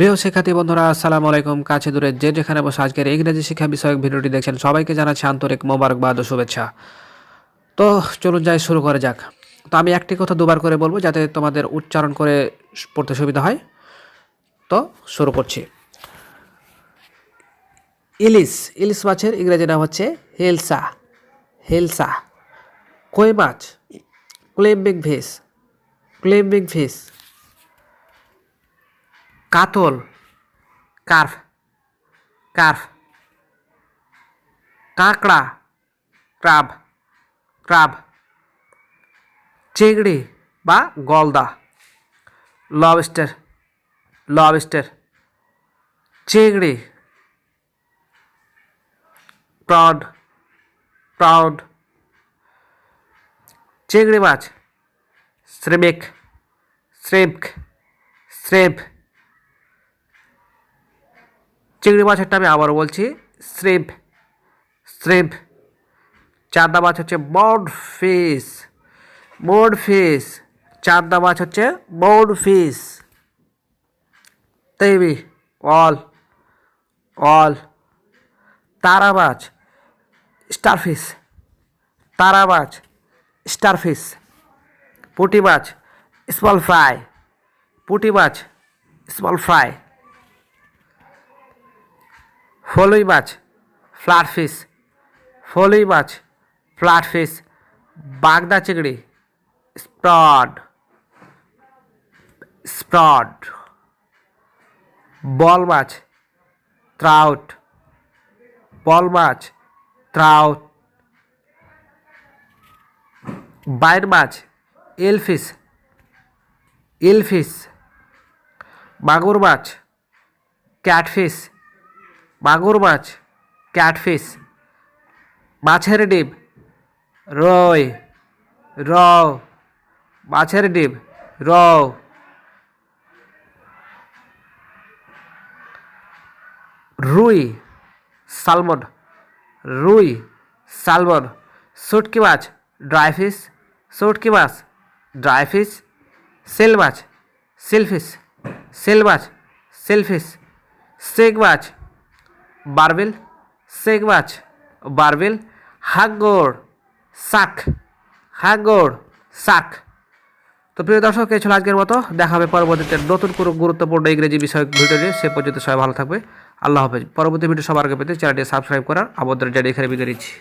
প্রিয় শিক্ষার্থী বন্ধুরা, আসসালামু আলাইকুম। কাছে দূরে যে যেখানে বসে আজকের ইংরেজি শিক্ষা বিষয়ক ভিডিওটি দেখছেন, সবাইকে জানাচ্ছি আন্তরিক মোবারকবাদ ও শুভেচ্ছা। তো চলুন যাই, শুরু করে যাক। তো আমি একটি কথা দুবার করে বলব যাতে তোমাদের উচ্চারণ করে পড়তে সুবিধা হয়। তো শুরু করছি। ইলিশ ইলিশ মাছের ইংরেজি নাম হচ্ছে হেলসা। হেলসা। কই মাছ? ক্লেম্বিং ফিশ। ক্লেম্বিং ফিশ। কাতল, কার্ফ কার্ফ, কাঁকড়া, ক্রাব ক্রাব, চিংড়ি বা গলদা, লবস্টার লবস্টার, চিংড়ি, প্রড প্রড, চিংড়ি মাছ, শ্রেমিক, শ্রেমক শ্রেব চিংড়ি মাছেরটা আমি আবারও বলছি শ্রেব শ্রেব চান্দা মাছ হচ্ছে মড ফিশ মোড ফিশ চান্দা মাছ হচ্ছে মোড ফিশ তেবি অল অল তারা মাছ স্টারফিশ তারা মাছ স্টারফিশ পুঁটি মাছ স্মল ফ্রাই পুঁটি মাছ স্মল ফ্রাই ফলুই মাছ ফ্ল্যাট ফিশ ফলুই মাছ ফ্ল্যাট ফিশ বাগদা চিংড়ি, স্প্রড স্প্রড, বল মাছ ট্রাউট বল মাছ ট্রাউট বাইর মাছ এলফিশ এলফিশ মাগুর মাছ ক্যাটফিশ মাগুর মাছ, ক্যাটফিশ, মাছের ডিম রই র মাছের ডিম র রুই, সালমন রুই, সালমন। শুটকি মাছ, ড্রাই ফিশ শুটকি মাছ, ড্রাই ফিশ, সেল মাছ সেলফিশ সেল মাছ সেলফিশ সেগ মাছ। বারবেল সেগ মাছ বারবেল হাগড় শাক হাঙ্গর শাক তো প্রিয় দর্শক, এই ছিল আজকের মতো। দেখা হবে পরবর্তীতে নতুন কোনো গুরুত্বপূর্ণ ইংরেজি বিষয়ক ভিডিও সে পর্যন্ত সবাই ভালো থাকবে। আল্লাহ হাফেজ। পরবর্তী ভিডিও সবার আগে পেতে চ্যানেলটি সাবস্ক্রাইব করার আবদ্ধ জানিয়ে এখানে বিদায় নিচ্ছি।